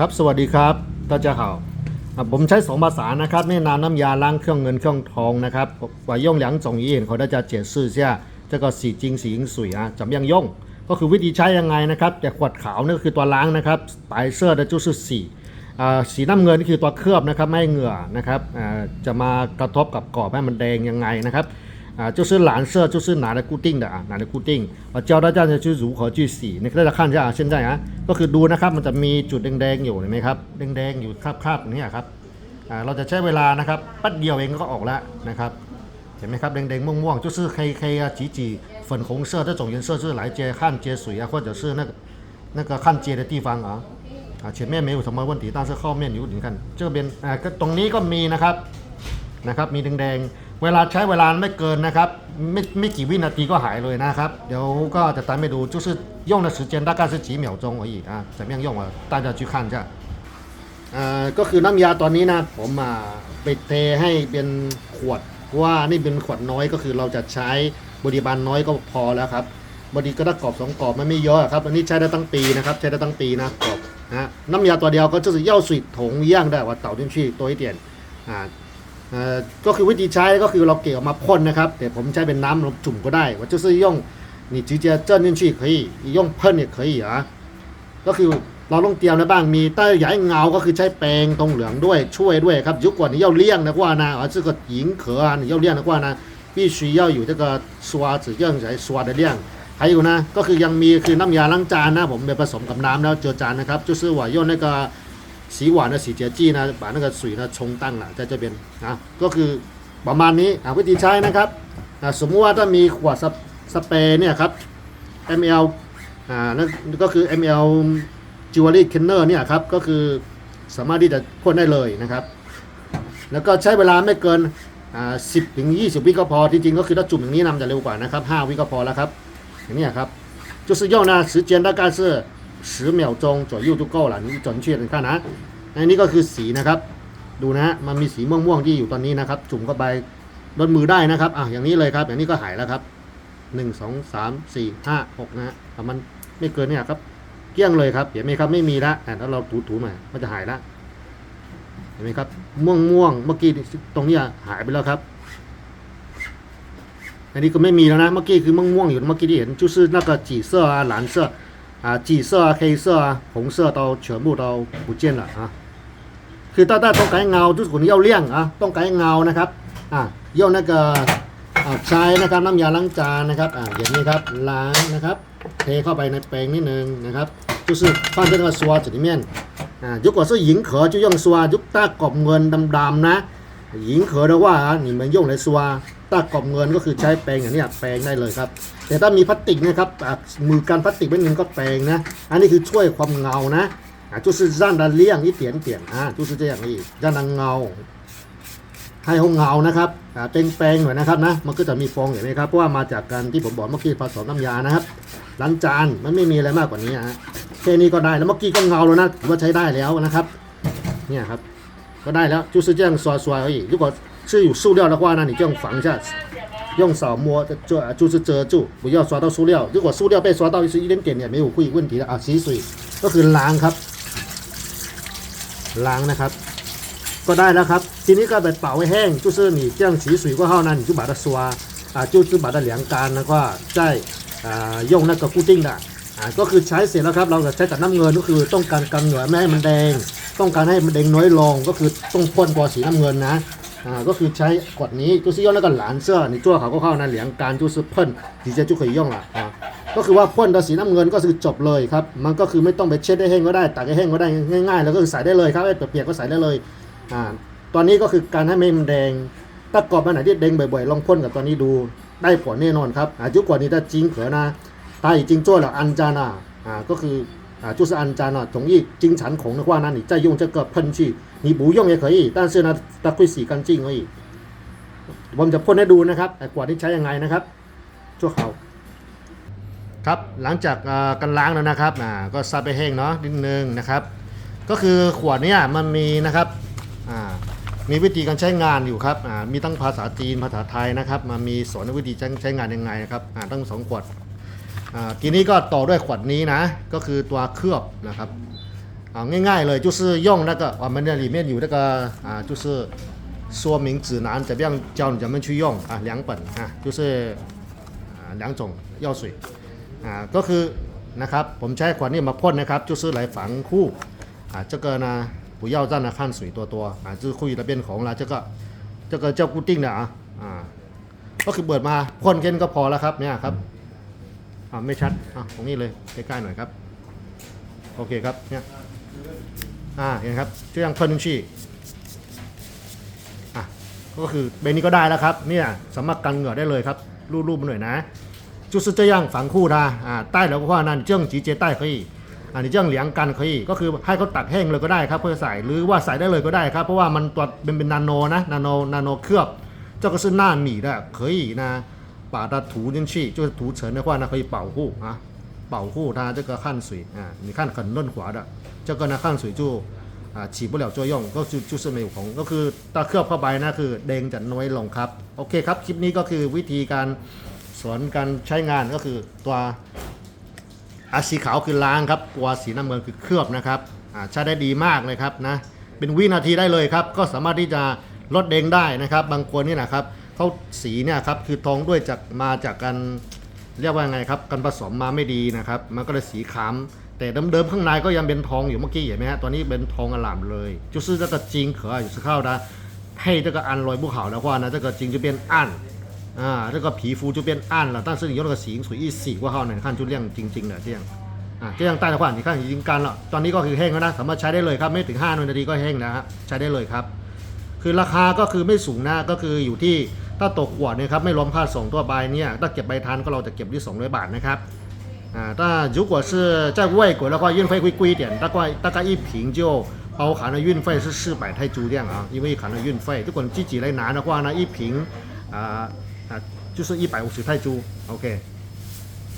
ครับสวัสดีครับท่านเจ้าข่าวผมใช้สองภาษานะครับแนะนำน้ำยาล้างเครื่องเงินเครื่องทองนะครับว่าย่องหลังสองยี่เห็นเขาได้จะเจียซื่อเสียจะก็สีจริงสียิงสวยอะจำยังย่องก็คือวิธีใช้ยังไงนะครับ แต่ขวดขาวนี่ก็คือตัวล้างนะครับปลาเสื้อจะจุดสุดสี่สีน้ำเงินนี่คือตัวเคลือบนะครับไม่เหงื่อนะครับจะมากระทบกับกรอบให้มันแดงยังไงนะครับ 啊，就是蓝色，就是拿来固定的啊，拿来固定。我教大家去如何去洗，你大家看一下啊，现在啊，ก็คือดูนะครับมันจะมีจุดแดงๆอยู่เห็นไหมครับแดงๆอยู่คราบๆอย่างนี้ครับอ่าเราจะใช้เวลานะครับแป๊บเดียวเองก็ออกแล้วนะครับ เห็นไหมครับแดงๆม่วงๆ就是黑黑啊挤挤粉红色这种颜色是来接焊接水啊或者是那个那个焊接的地方啊啊前面没有什么问题但是后面有你看这边อ่าก็ตรงนี้ก็มีนะครับนะครับมีแดงๆ เวลาใช้เวลาไม่เกินนะครับไม่ไม่กี่วินาทีก็หายเลยนะครับเดี๋ยวก็จะตามไปดู就是用的时间大概是几秒钟而已啊怎么样用啊大家去看一下อ่าก็คือน้ำยาตอนนี้นะผมอ่าไปเทให้เป็นขวด ว่านี่เป็นขวดน้อยก็คือเราจะใช้บริบาลน้อยก็พอแล้วครับบดีก็ถ้ากรอบสองกรอบมันไม่เยอะครับอันนี้ใช้ได้ตั้งปีนะครับใช้ได้ตั้งปีนะกรอบนะฮะน้ำยาตัวเดียวก็就是药水桶一样的我倒进去多一点อ่าเอ่อ ก็คือวิธีใช้ก็คือเราเกี่ยวมาพ่นนะครับ แต่ผมใช้เป็นน้ำเราจุ่มก็ได้ว่า就是用你直接蒸进去可以用喷也可以啊ก็คือเราต้องเตรียมนะบ้างมีใต้ใหญ่เงาก็คือใช้แปรงตรงเหลืองด้วยช่วยด้วยครับ如果你要亮的话呢啊这个银壳啊你要亮的话呢必须要有这个刷子这样才刷的亮还有呢ก็คือยังมีคือน้ำยาล้างจานนะผมไปผสมกับน้ำแล้วเจอจานนะครับ就是我用那个 洗碗的洗洁剂呢把那个水呢冲淡了在这边啊ก็คือประมาณนี้อ่ะวิธีใช้นะครับอ่ะสมมติว่าถ้ามีขวดสเปสเปรย์เนี่ยครับ ml อ่านั่นก็คือ ml jewelry cleaner เนี่ยครับก็คือสามารถที่จะพ่นได้เลยนะครับ แล้วก็ใช้เวลาไม่เกินอ่า10ถึง20 วิก็พอจริงๆก็คือถ้าจุ่มอย่างนี้นำจะเร็วกว่านะครับ 5 วิก็พอแล้วครับ อย่างนี้ครับ就是用呢时间大概是 10秒钟左右就够了你准确你看นะอันนี้ก็คือสีนะครับ ดูนะฮะมันมีสีม่วงๆที่อยู่ตอนนี้นะครับ จุ่มเข้าไปโดนมือได้นะครับอ่ะอย่างนี้เลยครับ อย่างนี้ก็หายแล้วครับ หนึ่งสองสามสี่ห้าหกนะฮะประมันไม่เกินเนี่ยครับ เกลี้ยงเลยครับเห็นไหมครับไม่มีละอ่ะแล้วเราถูๆหน่อยมันจะหายละเห็นไหมครับ ม่วงม่วงๆเมื่อกี้ตรงเนี้ยหายไปแล้วครับ อันนี้ก็ไม่มีแล้วนะเมื่อกี้คือม่วงม่วงๆอยู่เมื่อกี้ที่เห็น就是那个紫色啊蓝色 啊紫色啊黑色啊红色都全部都不见了啊คือถ้าถ้าต้องการให้เงาทุกคน要亮啊ต้องการให้เงานะครับอ่ะ用那个 อ่าใช้นะครับน้ำยาล้างจานนะครับอ่าอย่างนี้ครับล้างนะครับเทเข้าไปในแปรงนิดนึงนะครับ就是放在那个刷子里面啊如果是银壳就用刷如ถ้ากรอบเงินดำๆนะ银壳的话啊你们用来刷 ถ้ากรอบเงินก็คือใช้แปรงอย่างเนี้ยแปรงได้เลยครับ แต่ถ้ามีพลาสติกนะครับอ่ามือกันพลาสติกไม่นึงก็แปรงนะ อันนี้คือช่วยความเงานะอ่า就是让它亮一点点啊就是这样而已让它เงา ให้ห้องเงานะครับอ่าเป็นแปรงหน่อยนะครับนะ มันก็จะมีฟองเห็นไหมครับ เพราะว่ามาจากการที่ผมบอกเมื่อกี้ผสมน้ำยานะครับล้างจานมันไม่มีอะไรมากกว่านี้ฮะแค่นี้ก็ได้แล้วเมื่อกี้ก็เงาแล้วนะถือว่าใช้ได้แล้วนะครับ เนี่ยครับ ก็ได้แล้ว就是这样刷刷而已如果 是有塑料的话呢你这样防一下用手摸就就是遮住不要刷到塑料如果塑料被刷到是一点点也没有会问题的啊洗水ก็คือล้างครับ ล้างนะครับ ก็ได้แล้วครับ ทีนี้ก็ไปเป่าให้แห้ง就是你这样洗水过后呢你就把它刷啊就是把它晾干แล้วก็再อ่า用那个固定的อ่าก็คือใช้เสร็จแล้วครับ เราจะใช้แต่น้ำเงินก็คือต้องการกันเหงื่อไม่ให้มันแดง ต้องการให้มันแดงน้อยลงก็คือต้องพ่นกว่าสีน้ำเงินนะ อ่าก็คือใช้กฎนี้จุดซิย่องแล้วก็หลานเสื้อในตัวเขาก็เข้านะเหลียงการจุดซึเพิ่นดีเจจุดขย่องละ่าก็คือว่าพ่นดาสีน้ำเงินก็คือจบเลยครับมันก็คือไม่ต้องไปเช็ดได้แห้งก็ได้ตากให้แห้งก็ได้ง่าย ๆ แล้วก็ใส่ได้เลยครับไอ้เปียกก็ใส่ได้เลยอ่าตอนนี้ก็คือการให้มันแดงถ้ากรอบอัไหนที่แดงบ่อยๆลองพ่นกับตอนนี้ดูได้ผลแน่นอนครับอายุกว่านี้ถ้าจริงเขือนะถ้ายจริงจ้วหรออันจานาอ่าก็คือ 啊就是安扎呢同意经常孔的话呢你再用这个喷剂你不用也可以但是呢它会洗干净而已ผมจะพ่นให้ดูนะครับไอ้กวาดที่ใช้ยังไงนะครับชั่วคราวครับหลังจากอ่ากันล้างแล้วนะครับอ่าก็ซับไปแห้งเนาะนิดนึงนะครับ ก็คือขวดเนี้ยมันมีนะครับอ่ามีวิธีการใช้งานอยู่ครับอ่ามีทั้งภาษาจีนภาษาไทยนะครับมามีสอนวิธีใช้ใช้งานยังไงนะครับอ่าตั้งสองขวดอ่า ทีนี้ก็ต่อด้วยขวดนี้นะ ก็คือตัวเคลือบนะครับ 啊，ง่ายๆเลย就是用那个我们的里面有那个啊，就是说明指南，怎么样教你怎么去用啊，两本啊，就是啊两种药水啊，ก็คือนะครับผมใช้ขวดนี้มาพ่นนะครับ就是来防护啊，这个呢不要让它汗水多多啊，就是会那边红了，这个这个叫固定的啊啊，ก็คือเปิดมาพ่นแค่นี้ก็พอแล้วครับเนี่ยครับ อ่าไม่ชัดอะตรงนี้เลยใกล้ๆหน่อยครับ โอเคครับเนี่ยอ่าเห็นครับเชื่องเฟอร์นชีอะก็คือเบนี้ก็ได้แล้วครับเนี่ยสามารถกันเหงื่อได้เลยครับรูปๆมาหน่อยนะจุดสุดจะย่างฝังคู่นาอ่าใต้แล้วก็ว่านั่นเจ้งจีเจใต้เขอีอันนี้เจ้งเหลียงกันเขอีก็คือให้เขาตักแห้งเลยก็ได้ครับ เพื่อใส่หรือว่าใส่ได้เลยก็ได้ครับ เพราะว่ามันตัวเป็นเป็นนาโนนะนาโนนาโนเคลือบเจ้าก็ซื้อหน้าหมี่ได้เคยนะ 把它涂进去就是涂层的话呢可以保护啊保护它这个汗水啊你看很润滑的这个呢汗水就อ่า起不了作用ก็คือ就是没有红ก็คือตาเคลือบเข้าไปนะคือแดงจะน้อยลงครับโอเคครับคลิปนี้ก็คือวิธีการสอนการใช้งานก็คือตัวอาสีขาวคือล้างครับตัวสีน้ำเงินคือเคลือบนะครับอ่าใช้ได้ดีมากเลยครับนะเป็นวินาทีได้เลยครับ ก็สามารถที่จะลดแดงได้นะครับ บางคนนี่นะครับ เขาสีเนี่ยครับคือทองด้วยจากมาจากการ เรียกว่าไงครับการผสมมาไม่ดีนะครับ มันก็เลยสีขามแต่เดิมๆข้างในก็ยังเป็นทองอยู่เมื่อกี้เห็นไหมฮะตอนนี้เป็นทองอลามเลย就是这个金壳啊有时候呢配这个安螺不好的话呢这个金就变暗啊这个皮肤就变暗了但是你用那个洗水一洗过后呢你看就亮晶晶的这样啊这样戴的话你看已经干了ตอนนี้ก็คือแห้งแล้วนะสามารถใช้ได้เลยครับไม่ถึง5นาทีก็แห้งนะครับใช้ได้เลยครับ คือราคาก็คือไม่สูงนะก็คืออยู่ที่ ถ้าตกขวดเนี่ยครับไม่รวมค่าส่งตัวใบเนี่ยถ้าเก็บใบทานก็เราจะเก็บที่200บาทนะครับอ่าถ้า如果是在外国的话运费会贵一点大概大概一瓶就包含了运费是400泰铢这样啊因为含了运费如果你自己来拿的话呢一瓶啊啊就是150泰铢 OK